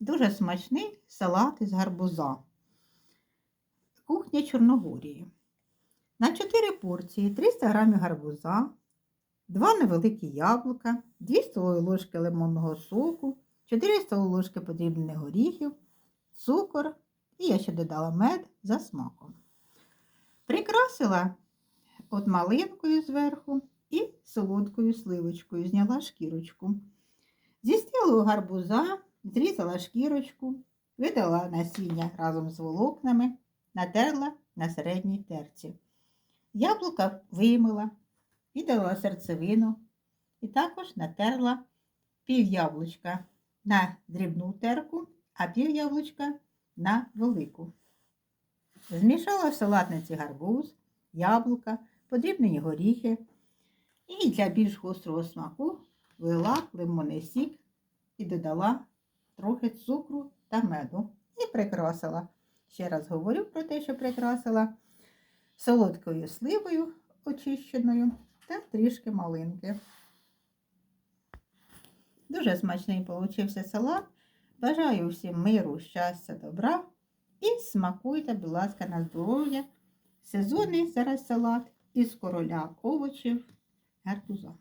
Дуже смачний салат із гарбуза. Кухня Чорногорії. На 4 порції 300 г гарбуза, 2 невеликі яблука, 2 столові ложки лимонного соку, 4 столові ложки подрібнених горіхів, цукор і я ще додала мед за смаком. Прикрасила от малинкою зверху і солодкою сливочкою, зняла шкірочку. Зі стілу гарбуза зрізала шкірочку, видала насіння разом з волокнами, натерла на середній терці. Яблука вимила, віддала серцевину і також натерла пів яблучка на дрібну терку, а пів яблучка на велику. Змішала в салатниці гарбуз, яблука, подрібнені горіхи і для більш гострого смаку влила лимонний сік і додала трохи цукру та меду і прикрасила. Ще раз говорю про те, що прикрасила солодкою сливою очищеною та трішки малинки. Дуже смачний получився салат. Бажаю всім миру, щастя, добра і смакуйте, будь ласка, на здоров'я. Сезонний зараз салат із короля овочів гарбуза.